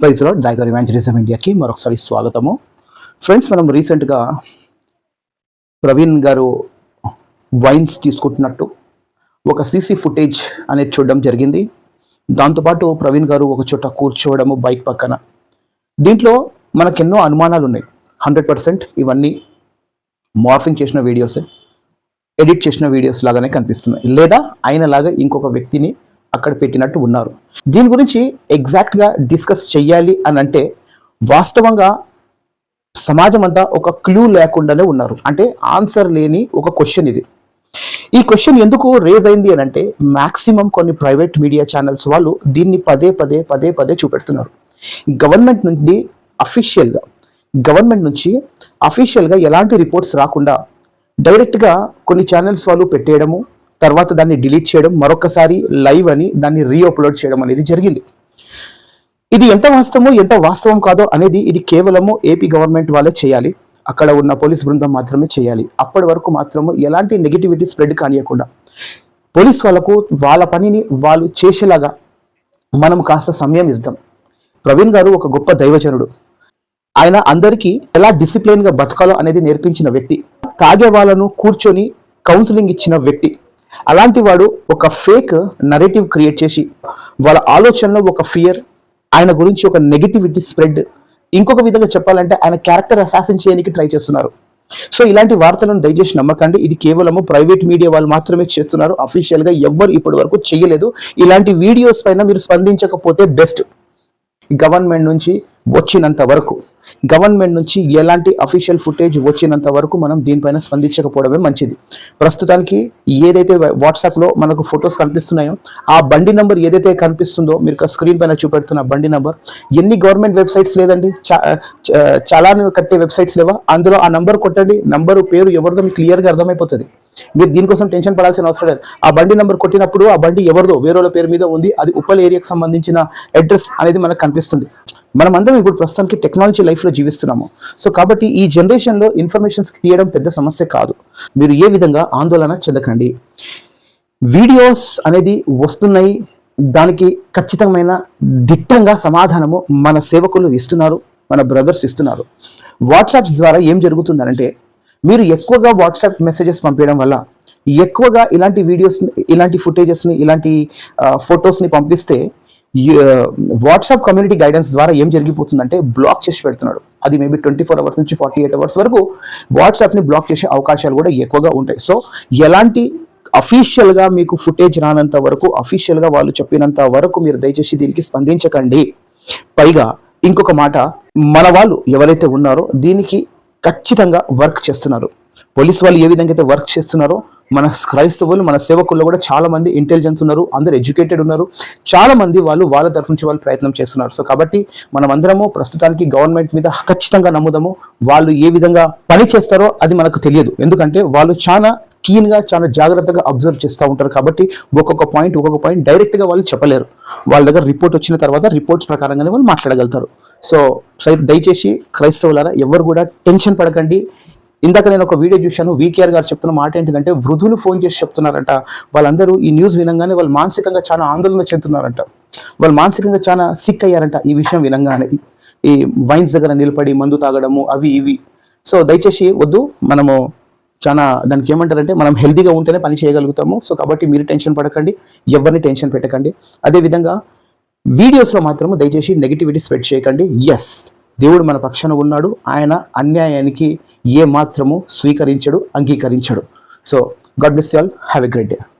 Praise lord డైగర్ evangelism ఇండియాకి మరొకసారి స్వాగతము. Friends మనం రీసెంట్గా ప్రవీణ్ గారు వైన్స్ తీసుకుంటున్నట్టు ఒక సీసీ ఫుటేజ్ అనేది చూడడం జరిగింది. దాంతోపాటు ప్రవీణ్ గారు ఒక చోట కూర్చోవడము బైక్ పక్కన. దీంట్లో మనకెన్నో అనుమానాలు ఉన్నాయి. హండ్రెడ్ పర్సెంట్ ఇవన్నీ మార్ఫింగ్ చేసిన వీడియోసే ఎడిట్ చేసిన వీడియోస్ లాగానే కనిపిస్తున్నాయి. లేదా ఆయనలాగా ఇంకొక వ్యక్తిని అక్కడ పెట్టినట్టు ఉన్నారు. దీని గురించి ఎగ్జాక్ట్గా డిస్కస్ చెయ్యాలి అని అంటే వాస్తవంగా సమాజం అంతా ఒక క్లూ లేకుండానే ఉన్నారు. అంటే ఆన్సర్ లేని ఒక క్వశ్చన్ ఇది. ఈ క్వశ్చన్ ఎందుకు రేజ్ అయింది అని అంటే మ్యాక్సిమం కొన్ని ప్రైవేట్ మీడియా ఛానల్స్ వాళ్ళు దీన్ని పదే పదే పదే పదే చూపెడుతున్నారు. గవర్నమెంట్ నుండి అఫీషియల్గా గవర్నమెంట్ నుంచి అఫీషియల్గా ఎలాంటి రిపోర్ట్స్ రాకుండా డైరెక్ట్గా కొన్ని ఛానల్స్ వాళ్ళు పెట్టేయడము తర్వాత దాన్ని డిలీట్ చేయడం మరొకసారి లైవ్ అని దాన్ని రీఅప్లోడ్ చేయడం అనేది జరిగింది. ఇది ఎంత వాస్తవమో ఎంత వాస్తవం కాదో అనేది ఇది కేవలము ఏపీ గవర్నమెంట్ వాళ్ళే చేయాలి. అక్కడ ఉన్న పోలీస్ బృందం మాత్రమే చేయాలి. అప్పటి వరకు మాత్రము ఎలాంటి నెగిటివిటీ స్ప్రెడ్ కానియకుండా పోలీస్ వాళ్ళకు వాళ్ళ పనిని వాళ్ళు చేసేలాగా మనం కాస్త సమయం ఇద్దాం ప్రవీణ్ గారు ఒక గొప్ప దైవజనుడు. ఆయన అందరికీ ఎలా డిసిప్లిన్గా బతకాలో అనేది నేర్పించిన వ్యక్తి. తాగే వాళ్ళను కూర్చొని కౌన్సిలింగ్ ఇచ్చిన వ్యక్తి. అలాంటి వాడు ఒక ఫేక్ నరేటివ్ క్రియేట్ చేసి వాళ్ళ ఆలోచనలో ఒక ఫియర్ ఆయన గురించి ఒక నెగిటివిటీ స్ప్రెడ్ ఇంకొక విధంగా చెప్పాలంటే ఆయన క్యారెక్టర్ అసాసిన్ చేయడానికి ట్రై చేస్తున్నారు. సో ఇలాంటి వార్తలను దయచేసి నమ్మకండి. ఇది కేవలము ప్రైవేట్ మీడియా వాళ్ళు మాత్రమే చేస్తున్నారు. అఫీషియల్గా ఎవ్వరు ఇప్పటి వరకు చేయలేదు. ఇలాంటి వీడియోస్ పైన మీరు స్పందించకపోతే బెస్ట్ గవర్నమెంట్ నుంచి వచ్చినంత వరకు గవర్నమెంట్ నుంచి ఎలాంటి అఫీషియల్ ఫుటేజ్ వచ్చినంత వరకు మనం దీనిపైన స్పందించకపోవడమే మంచిది. ప్రస్తుతానికి ఏదైతే వాట్సాప్లో మనకు ఫొటోస్ కనిపిస్తున్నాయో ఆ బండి నెంబర్ ఏదైతే కనిపిస్తుందో మీరు స్క్రీన్ పైన చూపెడుతున్న బండి నెంబర్ ఎన్ని గవర్నమెంట్ వెబ్సైట్స్ లేదండి? చా- చలాన్ కట్టే వెబ్సైట్స్ లేవా? అందులో ఆ నంబర్ కొట్టండి. నంబరు పేరు ఎవరిదో మీకు క్లియర్గా అర్థమైపోతుంది. మీరు దీనికోసం టెన్షన్ పడాల్సిన అవసరం లేదు. ఆ బండి నెంబర్ కొట్టినప్పుడు ఆ బండి ఎవరిదో వేరే వాళ్ళ పేరు మీద ఉంది. అది ఉప్పల్ ఏరియాకి సంబంధించిన అడ్రస్ అనేది మనకు కనిపిస్తుంది. మనం అందరం ఇప్పుడు ప్రస్తుతానికి టెక్నాలజీ లైఫ్లో జీవిస్తున్నాము. సో కాబట్టి ఈ జనరేషన్లో ఇన్ఫర్మేషన్స్ తీయడం పెద్ద సమస్య కాదు. మీరు ఏ విధంగా ఆందోళన చెందకండి. వీడియోస్ అనేది వస్తున్నాయి. దానికి ఖచ్చితమైన దిట్టంగా సమాధానము మన సేవకులు ఇస్తున్నారు మన బ్రదర్స్ ఇస్తున్నారు. వాట్సాప్స్ ద్వారా ఏం జరుగుతుందనంటే మీరు ఎక్కువగా వాట్సాప్ మెసేజెస్ పంపించడం వల్ల ఎక్కువగా ఇలాంటి వీడియోస్ ఇలాంటి ఫుటేజెస్ని ఇలాంటి ఫొటోస్ని పంపిస్తే వాట్సాప్ కమ్యూనిటీ గైడెన్స్ ద్వారా ఏం జరిగిపోతుందంటే బ్లాక్ చేసి పెడుతున్నాడు. అది మేబీ ట్వంటీ ఫోర్ అవర్స్ నుంచి ఫార్టీ ఎయిట్ అవర్స్ వరకు వాట్సాప్ని బ్లాక్ చేసే అవకాశాలు కూడా ఎక్కువగా ఉంటాయి. సో ఎలాంటి అఫీషియల్గా మీకు ఫుటేజ్ రానంత వరకు అఫీషియల్గా వాళ్ళు చెప్పినంత వరకు మీరు దయచేసి దీనికి స్పందించకండి. పైగా ఇంకొక మాట మన వాళ్ళు ఎవరైతే ఉన్నారో దీనికి ఖచ్చితంగా వర్క్ చేస్తున్నారు. పోలీస్ వాళ్ళు ఏ విధంగా అయితే వర్క్ చేస్తున్నారో మన క్రైస్తవులు మన సేవకుల్లో కూడా చాలా మంది ఇంటెలిజెన్స్ ఉన్నారు అందరు ఎడ్యుకేటెడ్ ఉన్నారు. చాలా మంది వాళ్ళు వాళ్ళ తరఫు నుంచి వాళ్ళు ప్రయత్నం చేస్తున్నారు. సో కాబట్టి మనం అందరము ప్రస్తుతానికి గవర్నమెంట్ మీద ఖచ్చితంగా నమ్ముదాము. వాళ్ళు ఏ విధంగా పని చేస్తారో అది మనకు తెలియదు. ఎందుకంటే వాళ్ళు చాలా క్లీన్గా చాలా జాగ్రత్తగా అబ్జర్వ్ చేస్తూ ఉంటారు. కాబట్టి ఒక్కొక్క పాయింట్ ఒక్కొక్క పాయింట్ డైరెక్ట్గా వాళ్ళు చెప్పలేరు. వాళ్ళ దగ్గర రిపోర్ట్ వచ్చిన తర్వాత రిపోర్ట్స్ ప్రకారంగానే వాళ్ళు మాట్లాడగలుగుతారు. సో సై- దయచేసి క్రైస్తవులారా ఎవరు కూడా టెన్షన్ పడకండి. ఇందాక నేను ఒక వీడియో చూశాను వీకేఆర్ గారు చెప్తున్న మాట ఏంటిదంటే వృధులు ఫోన్ చేసి చెప్తున్నారంట. వాళ్ళందరూ ఈ న్యూస్ వినంగానే వాళ్ళు మానసికంగా చాలా ఆందోళన చెందుతున్నారంట. వాళ్ళు మానసికంగా చాలా సిక్ అయ్యారంట ఈ విషయం వినంగానే. ఈ వైన్స్ దగ్గర నిలబడి మందు తాగడము అవి ఇవి. సో దయచేసి వద్దు మనము చాలా దానికి ఏమంటారంటే మనం హెల్దీగా ఉంటేనే పని చేయగలుగుతాము. సో కాబట్టి మీరు టెన్షన్ పడకండి ఎవరిని టెన్షన్ పెట్టకండి. అదేవిధంగా వీడియోస్లో మాత్రము దయచేసి నెగిటివిటీ స్ప్రెడ్ చేయకండి. ఎస్ దేవుడు మన పక్షాన ఉన్నాడు. ఆయన అన్యాయానికి ఏ మాత్రము స్వీకరించడు అంగీకరించడు. So God bless you all have a great day